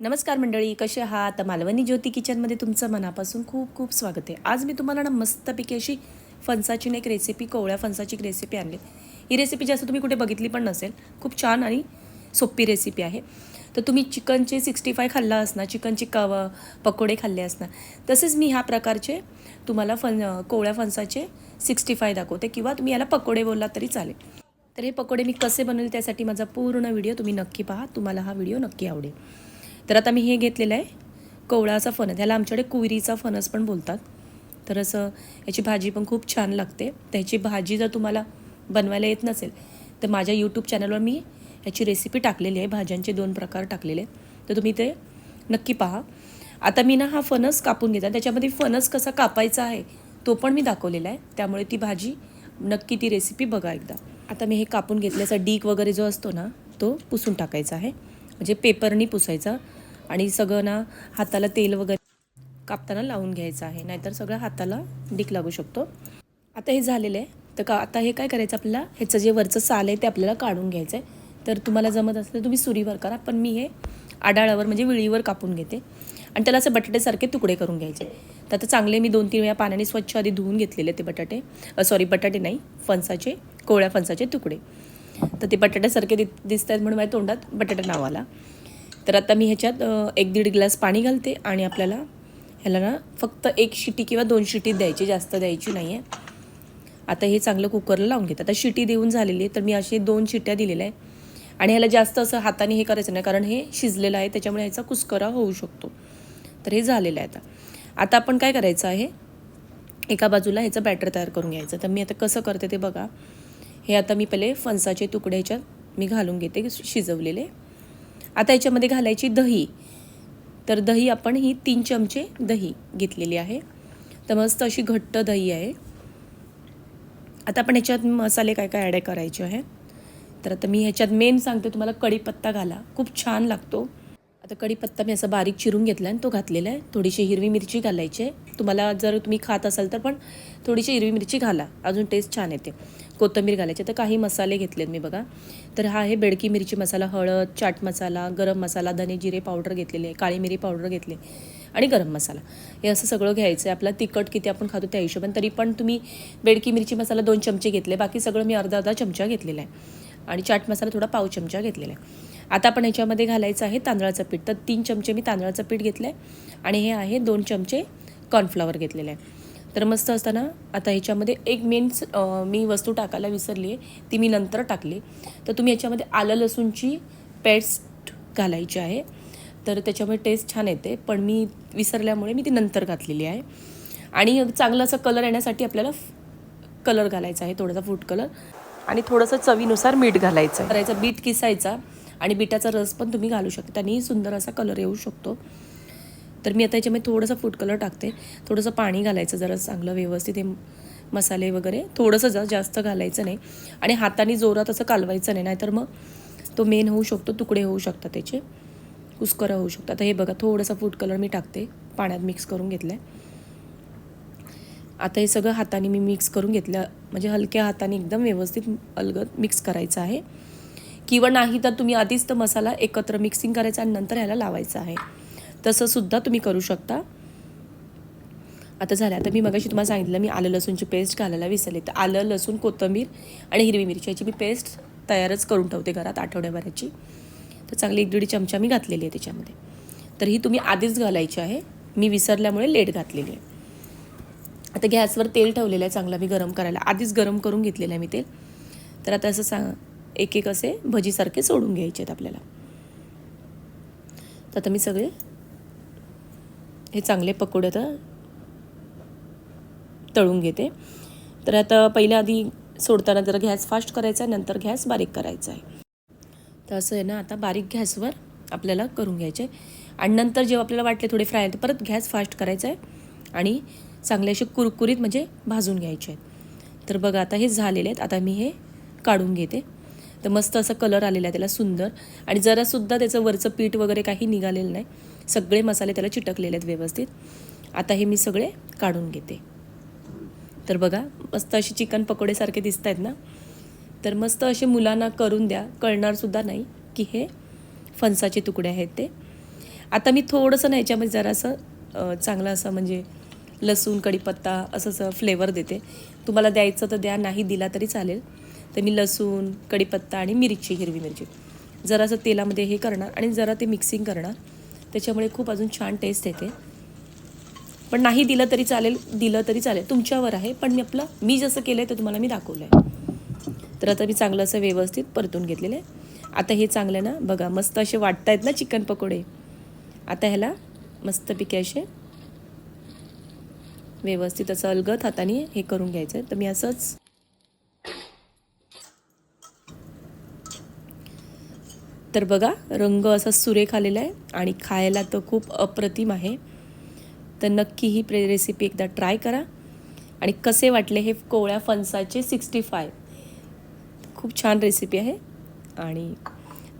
नमस्कार मंडळी कसे आहात? मालवणी ज्योती किचनमध्ये तुमचं मनापासून खूप खूप स्वागत आहे. आज मी तुम्हाला ना मस्तपैकी अशी फणसाची एक रेसिपी कोवळ्या फणसाची एक रेसिपी आणली. ही रेसिपी जास्त तुम्ही कुठे बघितली पण नसेल. खूप छान आणि सोपी रेसिपी आहे. तर तुम्ही चिकनचे सिक्स्टी फाय खाल्ला असणार चिकनचे कव पकोडे खाल्ले असणार. तसेच मी ह्या प्रकारचे तुम्हाला फन कोवळ्या फणसाचे सिक्स्टी फाय दाखवते किंवा तुम्ही याला पकोडे बोललात तरी चालेल. तर हे पकोडे मी कसे बनवले त्यासाठी माझा पूर्ण व्हिडिओ तुम्ही नक्की पहा. तुम्हाला हा व्हिडिओ नक्की आवडेल. तर आता मी हे घेतलेलं आहे. कोवळाचा फणस. ह्याला आमच्याकडे कुयरीचा फणस पण बोलतात. तर असं याची भाजी पण खूप छान लागते. त्याची भाजी जर तुम्हाला बनवायला येत नसेल तर माझ्या यूट्यूब चॅनलवर मी याची रेसिपी टाकलेली आहे. भाज्यांचे दोन प्रकार टाकलेले तर तुम्ही ते नक्की पहा. आता मी ना हा फणस कापून घेतला त्याच्यामध्ये फणस कसा कापायचा आहे तो पण मी दाखवलेला आहे. त्यामुळे ती भाजी नक्की ती रेसिपी बघा एकदा. आता मी हे कापून घेतल्याचा डीक वगैरे जो असतो ना तो पुसून टाकायचा आहे. म्हणजे पेपरनी पुसायचा. आणि सगळं ना हाताला तेल वगैरे कापताना लावून घ्यायचं आहे. नाहीतर सगळं हाताला डीक लागू शकतो. आता हे झालेलं आहे. तर का आता हे काय करायचं आपल्याला? ह्याचं जे वरचं साल आहे ते आपल्याला काढून घ्यायचं आहे तर तुम्हाला जमत असेल तर तुम्ही सुरीवर करा पण मी हे आडाळावर म्हणजे विळीवर कापून घेते. आणि त्याला असं बटाट्यासारखे तुकडे करून घ्यायचे. तर आता चांगले मी दोन तीन वेळा पाण्याने स्वच्छ आधी धुवून घेतलेले ते बटाटे. सॉरी बटाटे नाही फणसाचे कोवळ्या फणसाचे तुकडे. तर ते बटाट्यासारखे दि दिसत आहेत म्हणून माझ्या तोंडात बटाटा नाव आला तर आता मी ह्याच्यात एक दीड ग्लास पाणी घालते आणि आपल्याला ह्याला ना फक्त एक शिटी किंवा दोन शिटी द्यायची जास्त द्यायची नाही आहे आता हे चांगलं कुकरला लावून घेतात आता शिटी देऊन झालेली आहे तर मी अशी दोन शिट्या दिलेल्या आहे आणि ह्याला जास्त असं हाताने हे करायचं नाही कारण हे शिजलेलं आहे त्याच्यामुळे ह्याचा कुस्करा होऊ शकतो. तर हे झालेलं आहे आता. आता आपण काय करायचं आहे एका बाजूला ह्याचं बॅटर तयार करून घ्यायचं. तर मी आता कसं करते ते बघा. हे आता मी पहिले फणसाचे तुकडे ह्याच्यात मी घालून घेते शिजवलेले. आता याच्यामध्ये घालायची दही. तर दही आपण ही तीन चमचे दही घेतलेली आहे. तर मस्त अशी घट्ट दही आहे. आता आपण ह्याच्यात मसाले काय काय ॲड करायचे आहे. तर आता मी ह्याच्यात मेन सांगते तुम्हाला कढीपत्ता घाला. खूप छान लागतो. आता कढीपत्ता मी असा बारीक चिरून घेतला आणि तो घातलेला आहे. थोडीशी हिरवी मिरची घालायची आहे. तुम्हाला जर तुम्ही खात असाल तर पण थोडीशी हिरवी मिरची घाला. अजून टेस्ट छान येते. कोथिंबीर घालायची. तर काही मसाले घेतलेत मी बघा. तर हा आहे बेडकी मिरची मसाला हळद चाट मसाला गरम मसाला धने जिरे पावडर घेतलेले आहे काळी मिरी पावडर घेतले आणि गरम मसाला. हे असं सगळं घ्यायचं आहे आपला तिखट किती आपण खातो त्या हिशोबाने तरी पण तुम्ही बेडकी मिरची मसाला दोन चमचे घेतले. बाकी सगळं मी अर्धा अर्धा चमचा घेतलेला आहे. आणि चाट मसाला थोडा पाव चमचा घेतलेला आहे. आता आपण ह्याच्यामध्ये घालायचं आहे तांदळाचं पीठ. तर तीन चमचे मी तांदळाचं पीठ घेतलं आहे आणि हे आहे दोन चमचे कॉर्नफ्लॉवर घेतलेलं आहे. तर मस्त असताना आता ह्याच्यामध्ये एक मेन मी वस्तू टाकायला विसरली आहे ती मी नंतर टाकली. तर तुम्ही याच्यामध्ये आलं लसूणची पेस्ट घालायची आहे. तर त्याच्यामुळे टेस्ट छान येते पण मी विसरल्यामुळे मी ती नंतर घातलेली आहे. आणि चांगला असा कलर येण्यासाठी आपल्याला कलर घालायचा आहे थोडासा फूड कलर आणि थोडंसं चवीनुसार मीठ घालायचं आहे. करायचा बीट किसायचा. आणि बीटाचा रस पण तुम्ही घालू शकता आणि सुंदर असा कलर येऊ शकतो. तर मी आता याच्यामध्ये थोडंसं फूड कलर टाकते. थोडंसं पाणी घालायचं जरा चांगलं व्यवस्थित हे मसाले वगैरे. थोडंसं जा जास्त घालायचं नाही. आणि हाताने जोरात असं कालवायचं नाही नाहीतर मग तो मेन होऊ शकतो तुकडे होऊ शकतात त्याचे. कुस्करं होऊ शकतात. आता हे बघा थोडंसं फूड कलर मी टाकते. पाण्यात मिक्स करून घेतलं आहे आता हे सगळं हाताने मी मिक्स करून घेतलं. म्हणजे हलक्या हाताने एकदम व्यवस्थित अलगद मिक्स करायचं आहे. किंवा नाही तर तुम्ही आधीच तर मसाला एकत्र मिक्सिंग करायचा आणि नंतर ह्याला लावायचं आहे. तसंसुद्धा तुम्ही करू शकता. आता झालं आता मी मगाशी तुम्हाला सांगितलं मी आलं लसूणची पेस्ट घालायला विसरले. तर आलं लसूण कोथिंबीर आणि हिरवी मिरची याची मी पेस्ट तयारच करून ठेवते घरात आठवड्याभराची. तर चांगली एक दीड चमचा मी घातलेली आहे त्याच्यामध्ये. तर ही तुम्ही आधीच घालायची आहे. मी विसरल्यामुळे लेट घातलेली आहे. आता गॅसवर तेल ठेवलेलं आहे चांगलं मी गरम करायला. आधीच गरम करून घेतलेलं आहे मी तेल. तर आता असं सांग एक एक असे भजीसारखे सोडून घ्यायचे आहेत आपल्याला. तर आता मी सगळे हे चांगले पकोडे तर तळून घेते. तर आता पहिल्या आधी सोडताना जरा गॅस फास्ट करायचा आहे नंतर गॅस बारीक करायचा आहे. तर असं आहे ना आता बारीक गॅसवर आपल्याला करून घ्यायचे आणि नंतर जेव्हा आपल्याला वाटले थोडे फ्राय तर परत गॅस फास्ट करायचा आहे आणि चांगले असे कुरकुरीत म्हणजे भाजून घ्यायचे आहेत. तर बघा आता हे झालेले आहेत. आता मी हे काढून घेते. तर मस्त असं कलर आलेला आहे त्याला सुंदर. आणि जरासुद्धा त्याचं वरचं पीठ वगैरे काही निघालेलं नाही. सगळे मसाले त्याला चिटकलेले आहेत व्यवस्थित. आता हे मी सगळे काढून घेते. तर बघा मस्त अशी चिकन पकोडेसारखे दिसत आहेत ना? तर मस्त असे मुलांना करून द्या. कळणारसुद्धा नाही की हे फणसाचे तुकडे आहेत ते. आता मी थोडंसं ना याच्यामध्ये जरासं चांगलं असं म्हणजे लसूण कढीपत्ता असं फ्लेवर देते. तुम्हाला द्यायचं तर द्या नाही दिला तरी चालेल. तर मी लसूण कढीपत्ता आणि मिरची हिरवी मिरची. जरासं तेलामध्ये हे करणार आणि जरा ते मिक्सिंग करणार. त्याच्यामुळे खूप अजून छान टेस्ट येते. पण नाही दिलं तरी चालेल दिलं तरी चालेल. तुमच्यावर आहे पण मी आपलं मी जसं केलं आहे ते तुम्हाला मी दाखवलं आहे तर आता मी चांगलं असं व्यवस्थित परतून घेतलेलं आहे. आता हे चांगलं ना बघा मस्त असे वाटत आहेत ना चिकन पकोडे. आता ह्याला मस्तपैकी असे व्यवस्थित असं अलगत हाताने हे करून घ्यायचं आहे तर मी असंच तर बघा रंग असा सुरेख आलेला आहे आणि खायला तर खूप अप्रतिम आहे. तर नक्की ही प्रे रेसिपी एकदा ट्राय करा. आणि कसे वाटले हे कोवळ्या फणसाचे सिक्स्टी फाय खूप छान रेसिपी आहे. आणि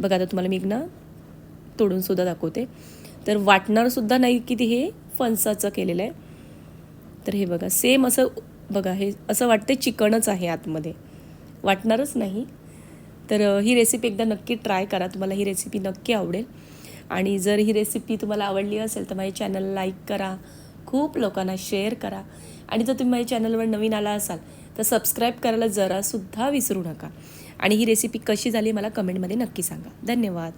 बघा आता तुम्हाला मी एक ना तोडूनसुद्धा दाखवते. तर वाटणारसुद्धा नाही की ते हे फणसाचं केलेलं आहे. तर हे बघा सेम असं बघा हे असं वाटते चिकनच आहे आतमध्ये. वाटणारच नाही. तर ही रेसिपी एकदा नक्की ट्राय करा. तुम्हाला ही रेसिपी नक्की आवडेल. आणि जर ही रेसिपी तुम्हाला आवडली असेल तर माझ्या चॅनल लाईक करा. खूप लोकांना शेअर करा. आणि जर तुम्ही माझ्या चॅनलवर नवीन आला असाल तर सबस्क्राईब करायला जरासुद्धा विसरू नका. आणि ही रेसिपी कशी झाली मला कमेंटमध्ये नक्की सांगा. धन्यवाद.